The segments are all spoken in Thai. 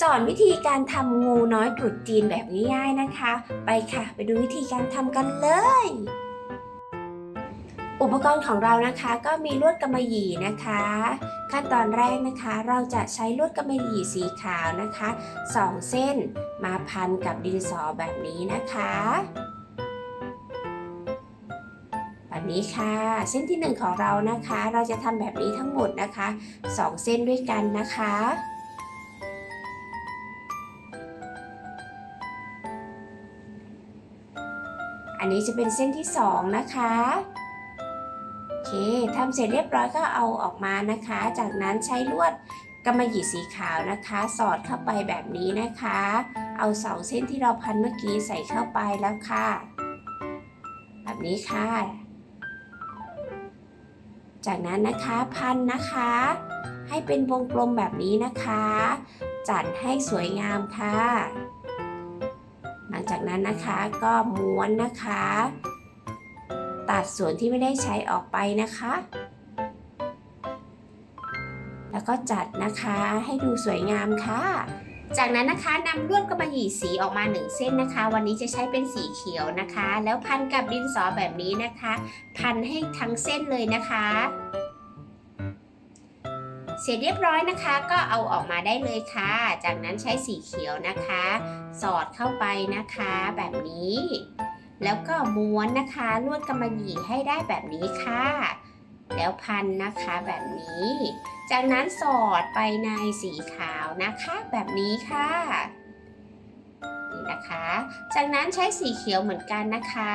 สอนวิธีการทำงูน้อยตรุษจีนแบบง่ายๆนะคะ ไปค่ะ ไปดูวิธีการทำกันเลย อุปกรณ์ของเรานะคะก็มีลวดกำมะหยี่นะคะ ขั้นตอนแรกนะคะเราจะใช้ลวดกำมะหยี่สีขาวนะคะสองเส้นมาพันกับดินสอแบบนี้นะคะแบบนี้ค่ะ เส้นที่หนึ่งของเรานะคะ เราจะทำแบบนี้ทั้งหมดนะคะสองเส้นด้วยกันนะคะ อันนี้จะเป็นเส้นที่สองนะคะโอเคทำเสร็จเรียบร้อยก็เอาออกมานะคะ จากนั้นใช้ลวดกำมะหยี่สีขาวนะคะ สอดเข้าไปแบบนี้นะคะ เอาสองเส้นที่เราพันเมื่อกี้ใส่เข้าไปแล้วค่ะ แบบนี้ค่ะ จากนั้นนะคะพันนะคะ ให้เป็นวงกลมแบบนี้นะคะ จัดให้สวยงามค่ะ จากนั้นนะคะก็ม้วนนะคะ ตัดส่วนที่ไม่ได้ใช้ออกไปนะคะ แล้วก็จัดนะคะให้ดูสวยงามค่ะ จากนั้นนะคะนำลวดกระมะหยี่สีออกมาหนึ่งเส้นนะคะ วันนี้จะใช้เป็นสีเขียวนะคะ แล้วพันกับดินสอแบบนี้นะคะ พันให้ทั้งเส้นเลยนะคะ เสร็จเรียบร้อยนะคะ ก็เอาออกมาได้เลยค่ะ จากนั้นใช้สีเขียวนะคะ สอดเข้าไปนะคะ แบบนี้ แล้วก็ม้วนนะคะลวดกำมะหยี่ให้ได้แบบนี้ค่ะ แล้วพันนะคะแบบนี้ จากนั้นสอดไปในสีขาวนะคะแบบนี้ค่ะนี่นะคะ จากนั้นใช้สีเขียวเหมือนกันนะคะ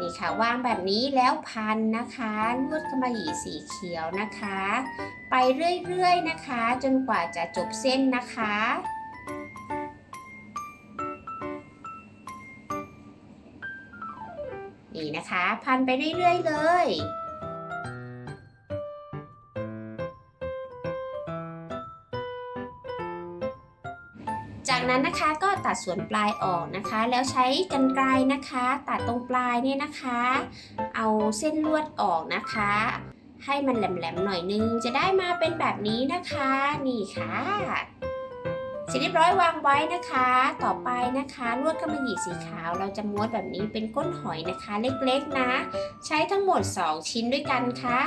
นี่ค่ะวางแบบนี้แล้วพันนะคะลวดกำมะหยี่สีเขียวนะคะ ไปเรื่อยๆนะคะ จนกว่าจะจบเส้นนะคะ นี่นะคะ พันไปเรื่อยๆเลย นั้นนะคะก็ตัดส่วนปลายออกนะคะ แล้วใช้กรรไกรนะคะ ตัดตรงปลายเนี่ยนะคะ เอาเส้นลวดออกนะคะ ให้มันแหลมๆหน่อยนึง จะได้มาเป็นแบบนี้นะคะ นี่ค่ะเสร็จเรียบร้อยวางไว้นะคะ ต่อไปนะคะลวดกำมะหยี่สีขาว เราจะม้วนแบบนี้เป็นก้นหอยนะคะ เล็กๆนะ ใช้ทั้งหมด 2 ชิ้นด้วยกันค่ะ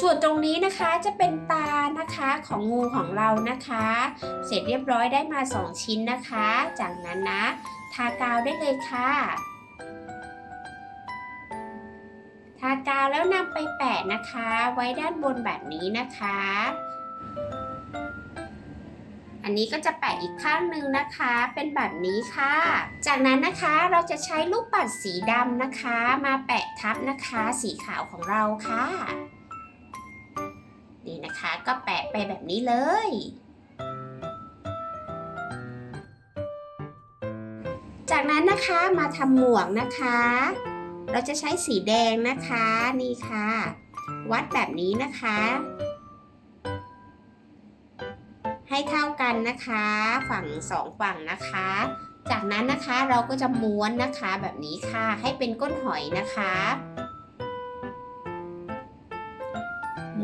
ส่วนตรงนี้นะคะจะเป็นตานะคะของงูของเรานะคะ เสร็จเรียบร้อยได้มา 2 ชิ้นนะคะ จากนั้นนะทากาวได้เลยค่ะ ทากาวแล้วนำไปแปะนะคะ ไว้ด้านบนแบบนี้นะคะ อันนี้ก็จะแปะอีกข้างหนึ่งนะคะ เป็นแบบนี้ค่ะ จากนั้นนะคะเราจะใช้ลูกปัดสีดำนะคะ มาแปะทับนะคะ สีขาวของเราค่ะ นี่นะคะก็แปะไปแบบนี้เลย จากนั้นนะคะมาทำหมวกนะคะ เราจะใช้สีแดงนะคะนี่ค่ะ วัดแบบนี้นะคะ ให้เท่ากันนะคะ ฝั่งสองฝั่งนะคะ จากนั้นนะคะเราก็จะม้วนนะคะแบบนี้ค่ะ ให้เป็นก้นหอยนะคะ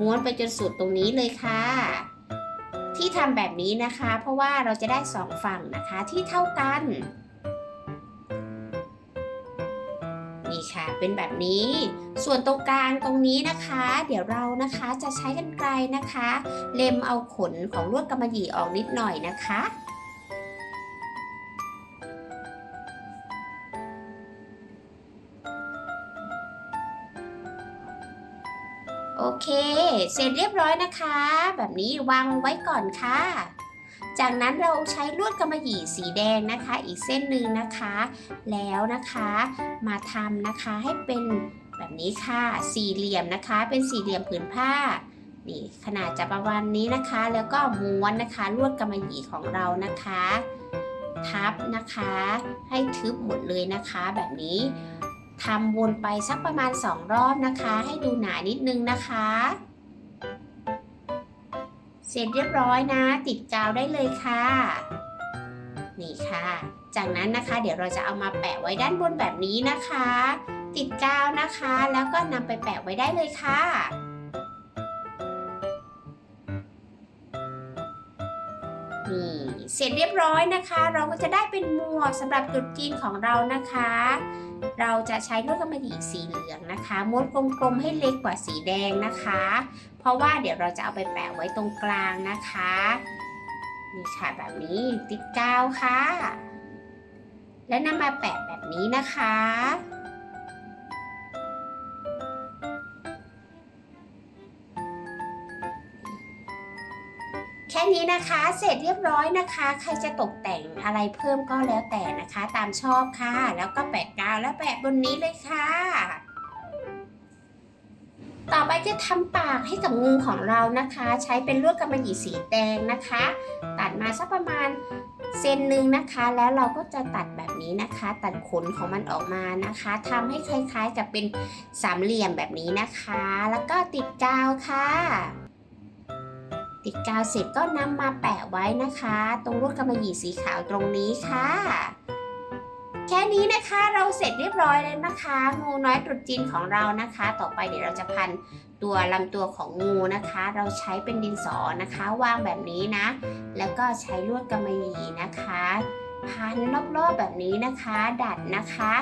ม้วนไปจนสุดตรงนี้เลยค่ะ ที่ทำแบบนี้นะคะ เพราะว่าเราจะได้สองฝั่งนะคะที่เท่ากัน นี่ค่ะเป็นแบบนี้ ส่วนตรงกลางตรงนี้นะคะ เดี๋ยวเรานะคะจะใช้กันไกลนะคะ เล็มเอาขนของลวดกำมะหยี่ออกนิดหน่อยนะคะ เค เสร็จเรียบร้อยนะคะ แบบนี้วางไว้ก่อนค่ะ จากนั้นเราใช้ลวดกำมะหยี่สีแดงนะคะ อีกเส้นหนึ่งนะคะ แล้วนะคะมาทำนะคะให้เป็นแบบนี้ค่ะ สี่เหลี่ยมนะคะ เป็นสี่เหลี่ยมผืนผ้านี่ขนาดจะประมาณนี้นะคะ แล้วก็ม้วนนะคะลวดกำมะหยี่ของเรานะคะ ทับนะคะ ให้ทึบหมดเลยนะคะ แบบนี้ ทำวนไปสักประมาณ 2 รอบนะคะ ให้ดูหนานิดนึงนะคะ เสร็จเรียบร้อยนะ ติดกาวได้เลยค่ะ นี่ค่ะ จากนั้นนะคะเดี๋ยวเราจะเอามาแปะไว้ด้านบนแบบนี้นะคะ ติดกาวนะคะ แล้วก็นำไปแปะไว้ได้เลยค่ะ เสร็จเรียบร้อยนะคะ เราก็จะได้เป็นหมวกสำหรับตรุษจีนของเรานะคะ เราจะใช้ลวดกำมะหยี่สีเหลืองนะคะม้วนกลมๆให้เล็กกว่าสีแดงนะคะ เพราะว่าเดี๋ยวเราจะเอาไปแปะไว้ตรงกลางนะคะนี่ค่ะแบบนี้ติดกาวค่ะ และนำมาแปะแบบนี้นะคะ ค่นี้นะคะเสร็จเรียบร้อยนะคะ ใครจะตกแต่งอะไรเพิ่มก็แล้วแต่นะคะ ตามชอบค่ะ แล้วก็แปะกาวแล้วแปะบนนี้เลยค่ะ ต่อไปจะทำปากให้กับงูของเรานะคะ ใช้เป็นลวดกำมะหยี่สีแดงนะคะ ตัดมาสักประมาณเซนหนึ่งนะคะ แล้วเราก็จะตัดแบบนี้นะคะ ตัดขนของมันออกมานะคะทำให้คล้ายๆกับเป็นสามเหลี่ยมแบบนี้นะคะ แล้วก็ติดกาวค่ะ ติดกาวเสร็จก็นำมาแปะไว้นะคะ ตรงลวดกำมะหยี่สีขาวตรงนี้ค่ะ แค่นี้นะคะเราเสร็จเรียบร้อยแล้วนะคะ งูน้อยตรุษจีนของเรานะคะ ต่อไปเดี๋ยวเราจะพันตัวลำตัวของงูนะคะ เราใช้เป็นดินสอนะคะ วางแบบนี้นะ แล้วก็ใช้ลวดกำมะหยี่นะคะพันรอบๆแบบนี้นะคะ ดัดนะคะ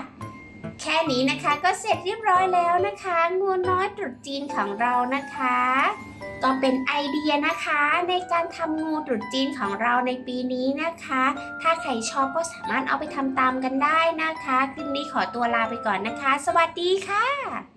แค่นี้นะคะก็เสร็จเรียบร้อยแล้วนะคะ งูน้อยตรุษจีนของเรานะคะ ก็เป็นไอเดียนะคะ ในการทำงูตรุษจีนของเราในปีนี้นะคะ ถ้าใครชอบก็สามารถเอาไปทำตามกันได้นะคะ คลิปนี้ขอตัวลาไปก่อนนะคะ สวัสดีค่ะ